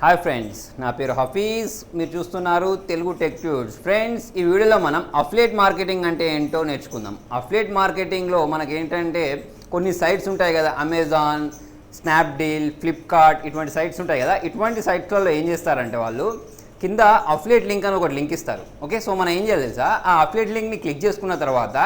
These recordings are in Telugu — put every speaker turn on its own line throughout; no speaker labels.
హాయ్ ఫ్రెండ్స్ నా పేరు హఫీజ్. మీరు చూస్తున్నారు తెలుగు టెక్ ట్యూడ్స్ ఫ్రెండ్స్ ఈ వీడియోలో మనం అఫ్లేట్ మార్కెటింగ్ అంటే ఏంటో నేర్చుకుందాం. అఫ్లేట్ మార్కెటింగ్లో మనకి ఏంటంటే కొన్ని సైట్స్ ఉంటాయి కదా అమెజాన్ స్నాప్డీల్ ఫ్లిప్కార్ట్ ఇటువంటి సైట్స్ ఉంటాయి కదా. ఇటువంటి సైట్స్లలో ఏం చేస్తారంటే వాళ్ళు కింద అఫ్లేట్ లింక్ అని ఒకటి లింక్ ఇస్తారు. ఓకే సో మనం ఏం చేయాలి తెలుసా? ఆ అఫ్లేట్ లింక్ని క్లిక్ చేసుకున్న తర్వాత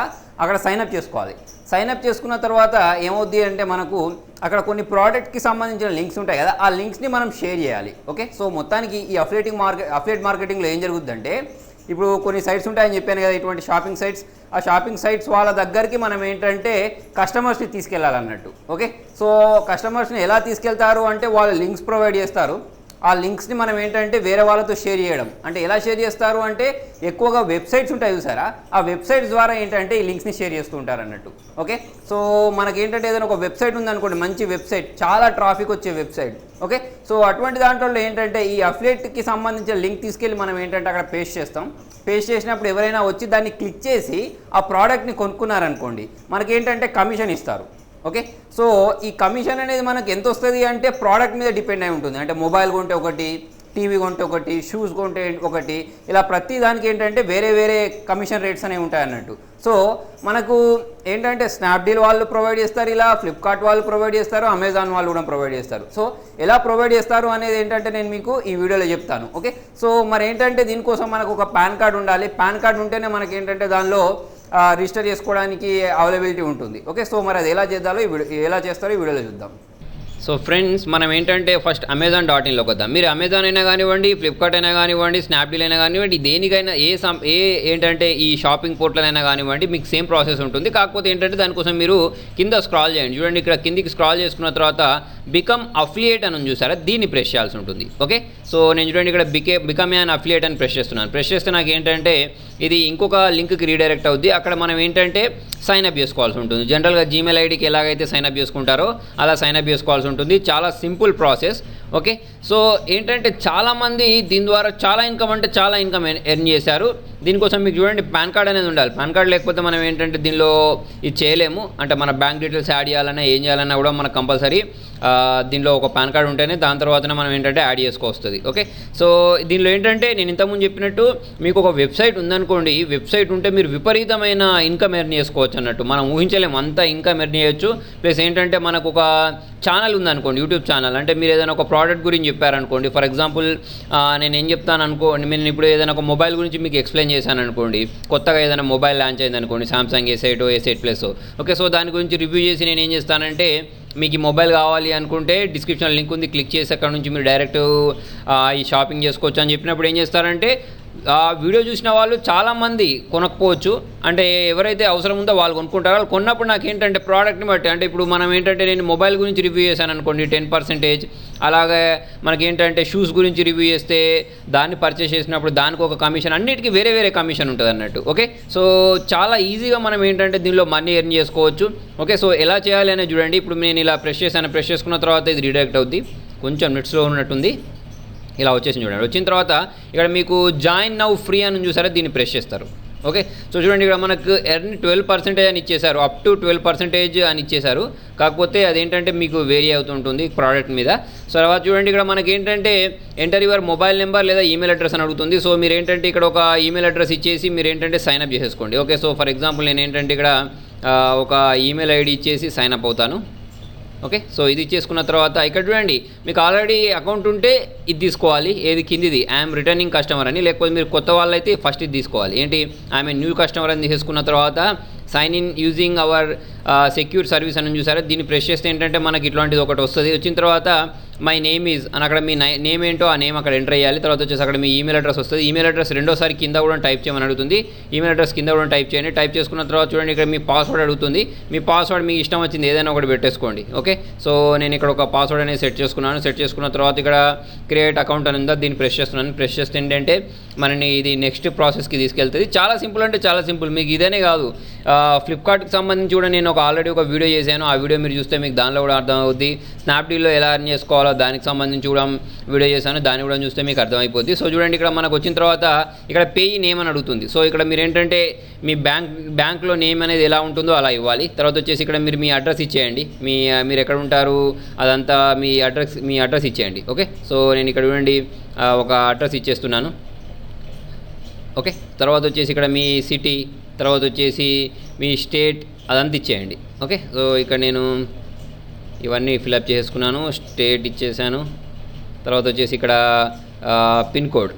అక్కడ సైన్అప్ చేసుకోవాలి. సైన్అప్ చేసుకున్న తర్వాత ఏమవుద్ది అంటే మనకు అక్కడ కొన్ని ప్రోడక్ట్కి సంబంధించిన లింక్స్ ఉంటాయి కదా ఆ లింక్స్ని మనం షేర్ చేయాలి. ఓకే సో మొత్తానికి ఈ అఫ్లేటింగ్ మార్కెట్ అఫ్లేట్ మార్కెటింగ్లో ఏం జరుగుతుందంటే ఇప్పుడు కొన్ని సైట్స్ ఉంటాయని చెప్పాను కదా ఇటువంటి షాపింగ్ సైట్స్ ఆ షాపింగ్ సైట్స్ వాళ్ళ దగ్గరికి మనం ఏంటంటే కస్టమర్స్ని తీసుకెళ్ళాలన్నట్టు. ఓకే సో కస్టమర్స్ని ఎలా తీసుకెళ్తారు అంటే వాళ్ళు లింక్స్ ప్రొవైడ్ చేస్తారు. ఆ లింక్స్ని మనం ఏంటంటే వేరే వాళ్ళతో షేర్ చేయడం. అంటే ఎలా షేర్ చేస్తారు అంటే ఎక్కువగా వెబ్సైట్స్ ఉంటాయి చూసారా? ఆ వెబ్సైట్స్ ద్వారా ఏంటంటే ఈ లింక్స్ని షేర్ చేస్తూ ఉంటారు అన్నట్టు. ఓకే? సో మనకి ఏంటంటే ఏదైనా ఒక వెబ్సైట్ ఉందనుకోండి మంచి వెబ్సైట్ చాలా ట్రాఫిక్ వచ్చే వెబ్సైట్. ఓకే? సో అటువంటి దాంట్లో ఏంటంటే ఈ అఫ్లేట్కి సంబంధించిన లింక్ తీసుకెళ్ళి మనం ఏంటంటే అక్కడ పేస్ట్ చేస్తాం. పేస్ట్ చేసినప్పుడు ఎవరైనా వచ్చి దాన్ని క్లిక్ చేసి ఆ ప్రోడక్ట్ని కొనుక్కున్నారనుకోండి మనకి ఏంటంటే కమిషన్ ఇస్తారు. ఓకే? సో ఈ కమిషన్ అనేది మనకు ఎంత వస్తుంది అంటే ప్రోడక్ట్ మీద డిపెండ్ అయి ఉంటుంది. అంటే మొబైల్ కొంటే ఒకటి టీవీ కొంటే ఒకటి షూస్ కొంటే ఒకటి. ఇలా ప్రతి దానికి ఏంటంటే వేరే వేరే కమిషన్ రేట్స్ అనేవి ఉంటాయి అన్నట్టు. సో మనకు ఏంటంటే స్నాప్డీల్ వాళ్ళు ప్రొవైడ్ చేస్తారు ఇలా ఫ్లిప్కార్ట్ వాళ్ళు ప్రొవైడ్ చేస్తారు అమెజాన్ వాళ్ళు కూడా ప్రొవైడ్ చేస్తారు. సో ఎలా ప్రొవైడ్ చేస్తారు అనేది ఏంటంటే నేను మీకు ఈ వీడియోలో చెప్తాను. ఓకే సో మరి ఏంటంటే దీనికోసం మనకు ఒక పాన్ కార్డ్ ఉండాలి. పాన్ కార్డ్ ఉంటేనే మనకి ఏంటంటే దానిలో రిజిస్టర్ చేసుకోవడానికి అవైలబిలిటీ ఉంటుంది. ఓకే సో మరి అది ఎలా చేద్దాలో ఎలా చేస్తారో ఈ వీడియోలో చూద్దాం. సో ఫ్రెండ్స్ మనం ఏంటంటే ఫస్ట్ అమెజాన్ డాట్ ఇన్లోకి వద్దాం. మీరు అమెజాన్ అయినా కానివ్వండి ఫ్లిప్కార్ట్ అయినా కానివ్వండి స్నాప్డీల్ అయినా కానివ్వండి దేనికైనా ఏ సం ఏ ఏంటంటే ఈ షాపింగ్ పోర్టల్ అయినా కానివ్వండి మీకు సేమ్ ప్రాసెస్ ఉంటుంది. కాకపోతే ఏంటంటే దానికోసం మీరు కింద స్క్రాల్ చేయండి. చూడండి ఇక్కడ కిందికి స్క్రాల్ చేసుకున్న తర్వాత బికమ్ అఫిలియేట్ అని చూసారా? దీన్ని ప్రెస్ చేయాల్సి ఉంటుంది. ఓకే? సో నేను చూడండి ఇక్కడ బికే బికమ్ యాన్ అఫిలియేట్ అని ప్రెస్ చేస్తున్నాను. ప్రెస్ చేస్తే నాకు ఏంటంటే ఇది ఇంకొక లింక్కి రీడైరెక్ట్ అవుద్ది. అక్కడ మనం ఏంటంటే సైన్అప్ చేసుకోవాల్సి ఉంటుంది. జనరల్గా జీమెయిల్ ఐడికి ఎలాగైతే సైన్అప్ చేసుకుంటారో అలా సైన్అప్ చేసుకోవాల్సి ఉంటుంది. చాలా సింపుల్ ప్రాసెస్ ఓకే? సో ఏంటంటే చాలామంది దీని ద్వారా చాలా ఇన్కమ్ అంటే చాలా ఇన్కమ్ ఎర్న్ చేశారు. దీనికోసం మీకు చూడండి పాన్ కార్డ్ అనేది ఉండాలి. పాన్ కార్డ్ లేకపోతే మనం ఏంటంటే దీనిలో ఇది చేయలేము. అంటే మన బ్యాంక్ డీటెయిల్స్ యాడ్ చేయాలన్నా ఏం చేయాలన్నా కూడా మనకు కంపల్సరీ దీనిలో ఒక పాన్ కార్డ్ ఉంటేనే దాని తర్వాతనే మనం ఏంటంటే యాడ్ చేసుకోవస్తుంది ఓకే? సో దీనిలో ఏంటంటే నేను ఇంతకుముందు చెప్పినట్టు మీకు ఒక వెబ్సైట్ ఉందనుకోండి. వెబ్సైట్ ఉంటే మీరు విపరీతమైన ఇన్కమ్ ఎర్న్ చేసుకోవచ్చు అన్నట్టు. మనం ఊహించలేము. అంత ఇన్కమ్ ఎర్న్ చేయొచ్చు. ప్లస్ ఏంటంటే మనకు ఒక ఛానల్ ఉందనుకోండి యూట్యూబ్ ఛానల్. అంటే మీరు ఏదైనా ఒక ప్రోడక్ట్ గురించి చెప్పారనుకోండి ఫర్ ఎగ్జాంపుల్ నేను ఏం చెప్తాను అనుకోండి నేను ఇప్పుడు ఏదైనా ఒక మొబైల్ గురించి మీకు ఎక్స్ప్లెయిన్ చేశాను అనుకోండి కొత్తగా ఏదైనా మొబైల్ లాంచ్ అయింది అనుకోండి Samsung S eight S eight plus okay so దాని గురించి రివ్యూ చేసి నేను ఏం చేస్తానంటే మీకు ఈ మొబైల్ కావాలి అనుకుంటే డిస్క్రిప్షన్ లింక్ ఉంది క్లిక్ చేసి అక్కడ నుంచి మీరు డైరెక్ట్ ఈ షాపింగ్ చేసుకోవచ్చు అని చెప్పినప్పుడు ఏం చేస్తారంటే ఆ వీడియో చూసిన వాళ్ళు చాలామంది కొనకపోవచ్చు. అంటే ఎవరైతే అవసరం ఉందో వాళ్ళు కొనుక్కుంటారో. వాళ్ళు కొన్నప్పుడు నాకు ఏంటంటే ప్రోడక్ట్ని బట్టి అంటే ఇప్పుడు మనం ఏంటంటే నేను మొబైల్ గురించి రివ్యూ చేశాను అనుకోండి టెన్ పర్సెంటేజ్ అలాగే మనకి ఏంటంటే షూస్ గురించి రివ్యూ చేస్తే దాన్ని పర్చేస్ చేసినప్పుడు దానికి ఒక కమిషన్ అన్నిటికీ వేరే వేరే కమిషన్ ఉంటుంది అన్నట్టు. ఓకే సో చాలా ఈజీగా మనం ఏంటంటే దీనిలో మనీ ఎర్న్ చేసుకోవచ్చు. ఓకే సో ఎలా చేయాలి అనేది చూడండి. ఇప్పుడు నేను ఇలా ప్రెస్ చేశాను ప్రెస్ చేసుకున్న తర్వాత ఇది రిడైరెక్ట్ అవుద్ది. కొంచెం నెట్స్లో ఉన్నట్టుంది. ఇలా వచ్చేసింది చూడండి. వచ్చిన తర్వాత ఇక్కడ మీకు జాయిన్ నౌ ఫ్రీ అని చూసారా? దీన్ని ప్రెస్ చేస్తారు. ఓకే? సో చూడండి ఇక్కడ మనకు ఎర్న్ ట్వెల్వ్ పర్సెంటేజ్ అని ఇచ్చేశారు. అప్ టు ట్వెల్వ్ పర్సెంటేజ్ అని ఇచ్చేశారు. కాకపోతే అదేంటంటే మీకు వేరీ అవుతుంటుంది ప్రోడక్ట్ మీద. సో తర్వాత చూడండి ఇక్కడ మనకి ఏంటంటే ఎంటర్ యువర్ మొబైల్ నెంబర్ లేదా ఈమెయిల్ అడ్రస్ అని అడుగుతుంది. సో మీరు ఏంటంటే ఇక్కడ ఒక ఈమెయిల్ అడ్రస్ ఇచ్చేసి మీరు ఏంటంటే సైన్ అప్ చేసేసుకోండి. ఓకే? సో ఫర్ ఎగ్జాంపుల్ నేను ఏంటంటే ఇక్కడ ఒక ఈమెయిల్ ఐడి ఇచ్చేసి సైన్ అప్ అవుతాను. ఓకే? సో ఇది చేసుకున్న తర్వాత ఇక్కడ చూడండి మీకు ఆల్రెడీ అకౌంట్ ఉంటే ఇది తీసుకోవాలి. ఏది కిందిది? ఐఎమ్ రిటర్నింగ్ కస్టమర్ అని. లేకపోతే మీరు కొత్త వాళ్ళైతే ఫస్ట్ ఇది తీసుకోవాలి. ఏంటి? ఐఎమ్ న్యూ కస్టమర్ అని తీసేసుకున్న తర్వాత sign in using our secure service అని చూసారా? దీన్ని ప్రెస్ చేస్తే ఏంటంటే మనకి ఇట్లాంటిది ఒకటి వస్తుంది. వచ్చిన తర్వాత మై నేమ్ ఈజ్ అని అక్కడ మీ నేమ్ ఏంటో ఆ నేమ్ అక్కడ ఎంటర్ అయ్యాలి తర్వాత వచ్చేసి అక్కడ మీ ఈమెయిల్ అడ్రస్ వస్తుంది. ఈమెయిల్ అడ్రస్ రెండోసారి కింద కూడా టైప్ చేయమని అడుగుతుంది. ఈమెయిల్ అడ్రస్ కింద కూడా టైప్ చేయండి. టైప్ చేసుకున్న తర్వాత చూడండి ఇక్కడ మీ పాస్వర్డ్ అడుగుతుంది. మీ పాస్వర్డ్ మీకు ఇష్టం వచ్చింది ఏదైనా ఒకటి పెట్టేసుకోండి. ఓకే సో నేను ఇక్కడ ఒక పాస్వర్డ్ అనేది సెట్ చేసుకున్నాను. సెట్ చేసుకున్న తర్వాత ఇక్కడ క్రియేట్ అకౌంట్ అని ఉందా? దీన్ని ప్రెస్ చేస్తున్నాను ప్రెస్ చేస్తే ఏంటంటే మనని ఇది నెక్స్ట్ ప్రాసెస్కి తీసుకెళ్తుంది. చాలా సింపుల్ అంటే చాలా సింపుల్ మీకు ఇదేనే కాదు. ఫ్లిప్కార్ట్కి సంబంధించి కూడా నేను ఒక ఆల్రెడీ ఒక వీడియో చేశాను. ఆ వీడియో మీరు చూస్తే మీకు దానిలో కూడా అర్థమవుద్ది. స్నాప్డీల్లో ఎలా అర్న్ చేసుకోవాలో దానికి సంబంధించి కూడా వీడియో చేశాను. దాన్ని కూడా చూస్తే మీకు అర్థమైపోద్ది. సో చూడండి ఇక్కడ మనకు వచ్చిన తర్వాత ఇక్కడ పేయి నేమ్ అని అడుగుతుంది. సో ఇక్కడ మీరు ఏంటంటే మీ బ్యాంక్ బ్యాంక్లో నేమ్ అనేది ఎలా ఉంటుందో అలా ఇవ్వాలి. తర్వాత వచ్చేసి ఇక్కడ మీరు మీ అడ్రస్ ఇచ్చేయండి. మీ మీరు ఎక్కడ ఉంటారు? అదంతా మీ అడ్రస్ మీ అడ్రస్ ఇచ్చేయండి. ఓకే సో నేను ఇక్కడ చూడండి ఒక అడ్రస్ ఇచ్చేస్తున్నాను. ఓకే తర్వాత వచ్చేసి ఇక్కడ మీ సిటీ తర్వాత వచ్చేసి మీ స్టేట్ అదంతా ఇచ్చేయండి. ఓకే? సో ఇక్కడ నేను ఇవన్నీ ఫిలప్ చేసుకున్నాను స్టేట్ ఇచ్చేసాను. తర్వాత వచ్చేసి ఇక్కడ పిన్ కోడ్.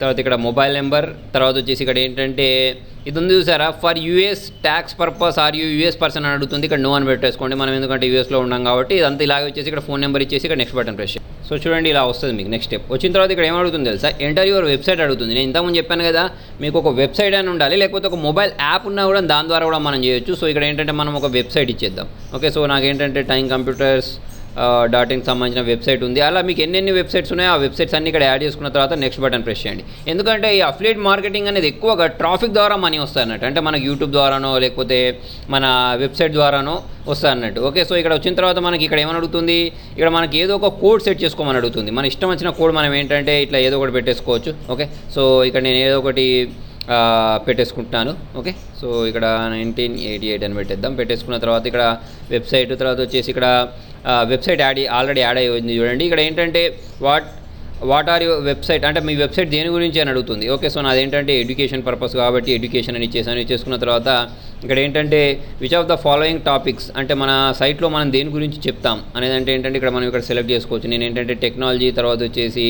తర్వాత ఇక్కడ మొబైల్ నెంబర్ తర్వాత వచ్చేసి ఇక్కడ ఏంటంటే ఇది ఉంది చూసారా for US tax purpose are you US person అని అడుగుతుంది. ఇక్కడ నో అని పెట్టేసుకోండి. మనం ఎందుకంటే యూఎస్లో ఉన్నాం కాబట్టి ఇదంతా ఇలాగే వచ్చేసి ఇక్కడ ఫోన్ నెంబర్ ఇచ్చేసి ఇక్కడ నెక్స్ట్ బటన్ ప్రెస్ సో చూడండి ఇలా వస్తుంది మీకు నెక్స్ట్ స్టెప్ వచ్చిన తర్వాత ఇక్కడ ఏమడుగుతుంది తెలుసా? ఎంటర్ యువర్ వెబ్సైట్ అడుగుతుంది. నేను ఇంతకుముందు చెప్పాను కదా మీకు ఒక వెబ్సైట్ అని ఉండాలి లేకపోతే ఒక మొబైల్ యాప్ ఉన్నా కూడా దాని ద్వారా కూడా మనం చేయొచ్చు. సో ఇక్కడ ఏంటంటే మనం ఒక వెబ్సైట్ ఇచ్చేద్దాం. ఓకే సో నాకు ఏంటంటే టైం కంప్యూటర్స్ డాట్ ఇన్కి సంబంధించిన వెబ్సైట్ ఉంది. అలా మీకు ఎన్నెన్ని వెబ్సైట్స్ ఉన్నాయో ఆ వెబ్సైట్స్ అన్ని ఇక్కడ యాడ్ చేసుకున్న తర్వాత నెక్స్ట్ బటన్ ప్రెస్ చేయండి. ఎందుకంటే ఈ అఫ్లేట్ మార్కెటింగ్ అనేది ఎక్కువగా ట్రాఫిక్ ద్వారా మనీ వస్తాయి అన్నట్టు అంటే మనకు యూట్యూబ్ ద్వారానో లేకపోతే మన వెబ్సైట్ ద్వారానో వస్తాయి అన్నట్టు ఓకే సో ఇక్కడ వచ్చిన తర్వాత మనకి ఇక్కడ ఏమని అడుగుతుంది? ఇక్కడ మనకి ఏదో ఒక కోడ్ సెట్ చేసుకోమని అడుగుతుంది. మన ఇష్టం వచ్చిన కోడ్ మనం ఏంటంటే ఇట్లా ఏదో ఒకటి పెట్టేసుకోవచ్చు. ఓకే సో ఇక్కడ నేను ఏదో ఒకటి పెట్టేసుకుంటున్నాను. ఓకే సో ఇక్కడ నైన్టీన్ ఎయిటీ ఎయిట్ అని పెట్టేద్దాం. పెట్టేసుకున్న తర్వాత ఇక్కడ వెబ్సైట్ తర్వాత వచ్చేసి ఇక్కడ వెబ్సైట్ యాడ్ ఆల్రెడీ యాడ్ అయ్యింది చూడండి. ఇక్కడ ఏంటంటే what what are your website అంటే మీ వెబ్సైట్ దేని గురించి అని అడుగుతుంది. ఓకే సో నాది ఏంటంటే ఎడ్యుకేషన్ పర్పస్ కాబట్టి ఎడ్యుకేషన్ అని ఇచ్చేసాను చేసుకున్న తర్వాత ఇక్కడ ఏంటంటే which of the following topics అంటే మన సైట్లో మనం దేని గురించి చెప్తాం? అనేది అంటే ఏంటంటే ఇక్కడ మనం ఇక్కడ సెలెక్ట్ చేసుకోవచ్చు. నేను ఏంటంటే టెక్నాలజీ తర్వాత వచ్చేసి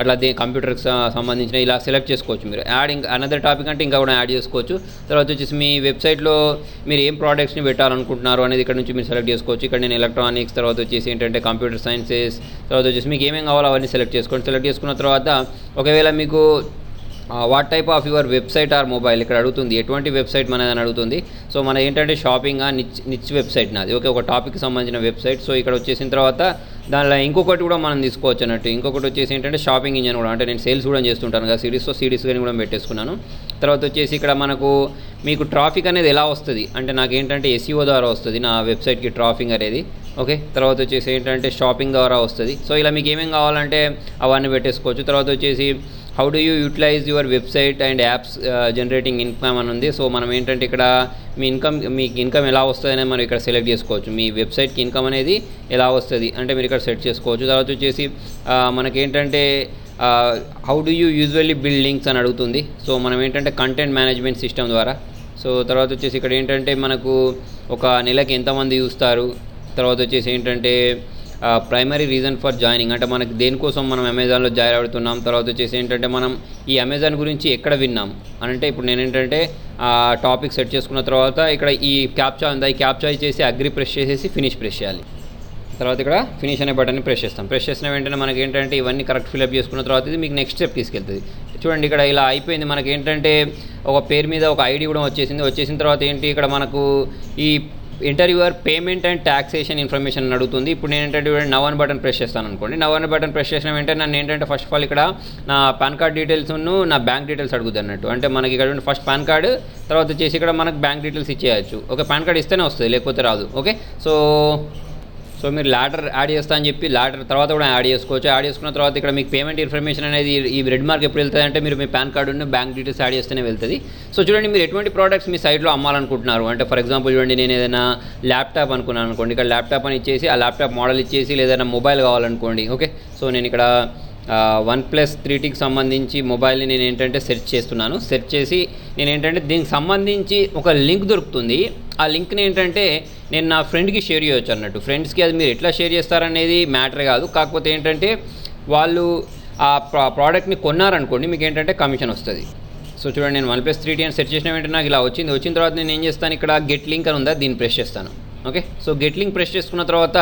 అట్లా దే కంప్యూటర్కి సంబంధించిన ఇలా సెలెక్ట్ చేసుకోవచ్చు మీరు. యాడ్ ఇంకా అనదర్ టాపిక్ అంటే ఇంకా కూడా యాడ్ చేసుకోవచ్చు. తర్వాత వచ్చేసి మీ వెబ్సైట్లో మీరు ఏం ప్రోడక్ట్స్ని పెట్టాలనుకుంటున్నారు అనేది ఇక్కడ నుంచి మీరు సెలెక్ట్ చేసుకోవచ్చు. ఇక్కడ నేను ఎలక్ట్రానిక్స్ తర్వాత వచ్చేసి ఏంటంటే కంప్యూటర్ సైన్సెస్ తర్వాత వచ్చేసి మీకు ఏమేమి కావాలో అవన్నీ సెలెక్ట్ చేసుకోండి. సెలెక్ట్ చేసుకున్న తర్వాత ఒకవేళ మీకు what type of your website or mobile ఇక్కడ అడుగుతుంది ఎటువంటి వెబ్సైట్ మనది అని అడుగుతుంది. సో మన ఏంటంటే షాపింగ్ నిచ్ నిచ్ వెబ్సైట్ నాది. ఓకే ఒక టాపిక్కి సంబంధించిన వెబ్సైట్ సో ఇక్కడ వచ్చేసిన తర్వాత దానిలో ఇంకొకటి కూడా మనం తీసుకోవచ్చు అన్నట్టు. ఇంకొకటి వచ్చేసి ఏంటంటే షాపింగ్ ఇంజన్ కూడా. అంటే నేను సేల్స్ కూడా చేస్తుంటాను కదా సిరీస్తో సిరీస్ కానీ కూడా పెట్టేసుకున్నాను. తర్వాత వచ్చేసి ఇక్కడ మనకు మీకు ట్రాఫిక్ అనేది ఎలా వస్తుంది? అంటే నాకు ఏంటంటే ఎస్ఈఓ ద్వారా వస్తుంది నా వెబ్సైట్కి ట్రాఫిక్ అనేది. ఓకే? తర్వాత వచ్చేసి ఏంటంటే షాపింగ్ ద్వారా వస్తుంది. సో ఇలా మీకు ఏమేమి కావాలంటే అవన్నీ పెట్టేసుకోవచ్చు. తర్వాత వచ్చేసి how do you utilize your website and apps generating income అని ఉంది. సో మనం ఏంటంటే ఇక్కడ మీ ఇన్కమ్ మీకు ఇన్కమ్ ఎలా వస్తుంది అనేది మనం ఇక్కడ సెలెక్ట్ చేసుకోవచ్చు. మీ వెబ్సైట్కి ఇన్కమ్ అనేది ఎలా వస్తుంది అంటే మీరు ఇక్కడ సెట్ చేసుకోవచ్చు. తర్వాత వచ్చేసి uh, మనకేంటంటే how do you usually build links అని అడుగుతుంది. సో మనం ఏంటంటే కంటెంట్ మేనేజ్మెంట్ సిస్టమ్ ద్వారా. సో తర్వాత వచ్చేసి ఇక్కడ ఏంటంటే మనకు ఒక నెలకి ఎంతమంది చూస్తారు? తర్వాత వచ్చేసి ఏంటంటే ప్రైమరీ రీజన్ ఫర్ జాయినింగ్ అంటే మనకి దేనికోసం మనం అమెజాన్లో జాయిన్ అవుతున్నాం. తర్వాత వచ్చేసి ఏంటంటే మనం ఈ అమెజాన్ గురించి ఎక్కడ విన్నాం? అని అంటే ఇప్పుడు నేను ఏంటంటే టాపిక్ సెట్ చేసుకున్న తర్వాత ఇక్కడ ఈ క్యాప్చా ఉందా? ఈ క్యాప్చా చేసి అగ్రి ప్రెస్ చేసేసి ఫినిష్ ప్రెస్ చేయాలి. తర్వాత ఇక్కడ ఫినిష్ అనే బటన్ని ప్రెస్ చేస్తాం. ప్రెస్ చేసిన వెంటనే మనకి ఏంటంటే ఇవన్నీ కరెక్ట్ ఫిల్అప్ చేసుకున్న తర్వాత ఇది మీకు నెక్స్ట్ స్టెప్ తీసుకెళ్తుంది. చూడండి ఇక్కడ ఇలా అయిపోయింది. మనకి ఏంటంటే ఒక పేరు మీద ఒక ఐడి కూడా వచ్చేసింది. వచ్చేసిన తర్వాత ఏంటి? ఇక్కడ మనకు ఈ enter your payment and taxation information అని అడుగుతుంది. ఇప్పుడు నేను ఏంటంటే చూడండి నవన్ బటన్ ప్రెస్ చేస్తాను అనుకోండి. నవన్ బటన్ ప్రెస్ చేసిన వెంటనే నన్ను ఏంటంటే ఫస్ట్ ఆఫ్ ఆల్ ఇక్కడ నా పాన్ కార్డ్ డీటెయిల్స్ నా బ్యాంక్ డీటెయిల్స్ అడుగుద్ది అన్నట్టు. అంటే మనకి ఇక్కడ ఫస్ట్ పాన్ కార్డు తర్వాత వచ్చేసి ఇక్కడ మనకు బ్యాంక్ డీటెయిల్స్ ఇచ్చేయచ్చు. ఓకే పాన్ కార్డ్ ఇస్తేనే వస్తుంది లేకపోతే రాదు. ఓకే సో సో మీరు లాడర్ యాడ్ చేస్తా అని చెప్పి లాడర్ తర్వాత కూడా యాడ్ చేసుకోవచ్చు. యాడ్ చేసుకున్న తర్వాత ఇక్కడ మీకు పేమెంట్ ఇన్ఫర్మేషన్ అనేది ఈ రెడ్ మార్క్ ఎప్పుడు వెళ్తుంది అంటే మీరు మీ పాన్ కార్డు ఉండి బ్యాంక్ డీటెయిల్స్ యాడ్ చేస్తేనే వెళ్తుంది. సో చూడండి మీరు ఎటువంటి ప్రోడక్ట్స్ మీ సైట్లో అమ్మాలనుకుంటున్నారు? అంటే ఫర్ ఎగ్జాంపుల్ చూడండి నేను ఏదైనా ల్యాప్టాప్ అనుకున్నాను అనుకోండి. ఇక్కడ ల్యాప్టాప్ అని ఇచ్చేసి ఆ ల్యాప్టాప్ మోడల్ ఇచ్చేసి లేదైనా మొబైల్ కావాలనుకోండి. ఓకే సో నేను ఇక్కడ వన్ ప్లస్ త్రీటీకి సంబంధించి మొబైల్ని నేను ఏంటంటే సెర్చ్ చేస్తున్నాను. సెర్చ్ చేసి నేను ఏంటంటే దీనికి సంబంధించి ఒక లింక్ దొరుకుతుంది. ఆ లింక్ని ఏంటంటే నేను నా ఫ్రెండ్కి షేర్ చేయొచ్చు అన్నట్టు. ఫ్రెండ్స్కి అది మీరు ఎట్లా షేర్ చేస్తారనేది మ్యాటర్ కాదు. కాకపోతే ఏంటంటే వాళ్ళు ఆ ప్రా ప్రోడక్ట్ని కొన్నారనుకోండి మీకు ఏంటంటే కమిషన్ వస్తుంది. సో చూడండి నేను వన్ ప్లస్ త్రీ టీ అని సెర్చ్ చేసిన వెంటనే నాకు ఇలా వచ్చింది. వచ్చిన తర్వాత నేను ఏం చేస్తాను? ఇక్కడ గెట్ లింక్ అని ఉందా? దీన్ని ప్రెస్ చేస్తాను. Okay? So get link press చేసుకున్న తర్వాత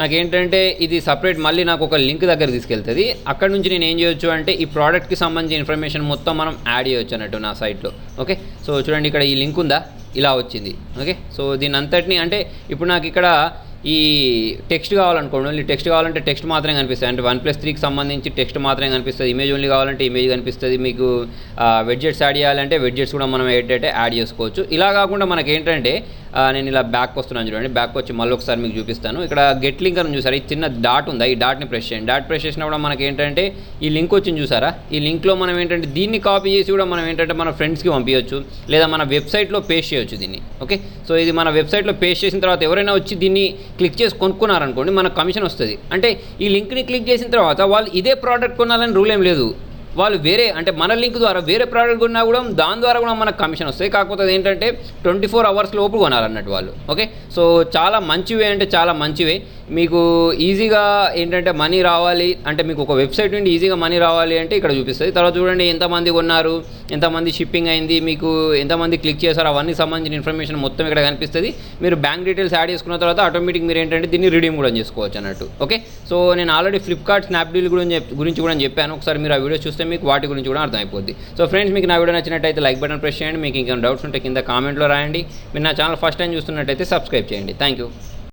నాకేంటంటే ఇది సపరేట్ మళ్ళీ నాకు ఒక లింక్ దగ్గర తీసుకెళ్తుంది. అక్కడ నుంచి నేను ఏం చేయొచ్చు అంటే ఈ ప్రోడక్ట్కి సంబంధించిన ఇన్ఫర్మేషన్ మొత్తం మనం యాడ్ చేయొచ్చు అన్నట్టు నా సైట్లో ఓకే? సో చూడండి ఇక్కడ ఈ లింక్ ఉందా? ఇలా వచ్చింది. ఓకే? సో దీని అంతటిని అంటే ఇప్పుడు నాకు ఇక్కడ ఈ టెక్స్ట్ కావాలనుకోండి ఓన్లీ టెక్స్ట్ కావాలంటే టెక్స్ట్ మాత్రమే కనిపిస్తుంది. అంటే వన్ ప్లస్ త్రీకి సంబంధించి టెక్స్ట్ మాత్రమే కనిపిస్తుంది. ఇమేజ్ ఓన్లీ కావాలంటే ఇమేజ్ కనిపిస్తుంది. మీకు వెడ్జెట్స్ యాడ్ చేయాలంటే వెడ్జెట్స్ కూడా మనం ఏంటంటే యాడ్ చేసుకోవచ్చు. ఇలా కాకుండా మనకి ఏంటంటే నేను ఇలా బ్యాక్ వస్తున్నాను చూడండి. బ్యాక్ వచ్చి మళ్ళీ ఒకసారి మీకు చూపిస్తాను. ఇక్కడ గెట్ లింక్ అని చూసారా? ఈ చిన్న డాట్ ఉందా? ఈ డాట్ని ప్రెస్ చేయండి. డాట్ ప్రెస్ చేసినప్పుడు మనకి ఏంటంటే ఈ లింక్ వచ్చింది చూసారా? ఈ లింక్లో మనం ఏంటంటే దీన్ని కాపీ చేసి కూడా మనం ఏంటంటే మన ఫ్రెండ్స్కి పంపించవచ్చు. లేదా మన వెబ్సైట్లో పేస్ట్ చేయొచ్చు దీన్ని. ఓకే సో ఇది మన వెబ్సైట్లో పేస్ట్ చేసిన తర్వాత ఎవరైనా వచ్చి దీన్ని క్లిక్ చేసి కొనుక్కున్నారనుకోండి మనకు కమిషన్ వస్తుంది. అంటే ఈ లింక్ని క్లిక్ చేసిన తర్వాత వాళ్ళు ఇదే ప్రోడక్ట్ కొనాలని రూల్ ఏం లేదు. వాళ్ళు వేరే అంటే మన లింక్ ద్వారా వేరే ప్రోడక్ట్ కొన్నా కూడా దాని ద్వారా కూడా మనకు కమిషన్ వస్తాయి. కాకపోతే ఏంటంటే ట్వంటీ ఫోర్ అవర్స్ లోపు కొనాలన్నట్టు వాళ్ళు. ఓకే సో చాలా మంచివే అంటే చాలా మంచివే. మీకు ఈజీగా ఏంటంటే మనీ రావాలి. అంటే మీకు ఒక వెబ్సైట్ నుండి ఈజీగా మనీ రావాలి అంటే ఇక్కడ చూపిస్తుంది. తర్వాత చూడండి ఎంతమంది కొన్నారు ఎంతమంది షిప్పింగ్ అయింది మీకు ఎంతమంది క్లిక్ చేశారు అవన్నీ సంబంధించిన ఇన్ఫర్మేషన్ మొత్తం ఇక్కడ కనిపిస్తుంది. మీరు బ్యాంక్ డీటెయిల్స్ యాడ్ చేసుకున్న తర్వాత ఆటోమేటిక్ మీరు ఏంటంటే దీన్ని రిడీమ్ కూడా చేసుకోవచ్చు అన్నట్టు. ఓకే సో నేను ఆల్రెడీ ఫ్లిప్కార్ట్ స్నాప్డీల్ గురించి గురించి కూడా చెప్పాను. ఒకసారి మీరు ఆ వీడియో చూస్తే మీకు వాటి గురించి కూడా అర్థమైపోద్ది. సో ఫ్రెండ్స్ మీకు నా వీడియో నచ్చినట్టయితే లైక్ బటన్ ప్రెస్ చేయండి. మీకు ఇంకా డౌట్స్ ఉంటే కింద కామెంట్లో రాయండి. మీరు నా ఛానల్ ఫస్ట్ టైం చూస్తున్నట్టయితే సబ్స్క్రైబ్ చేయండి. Thank you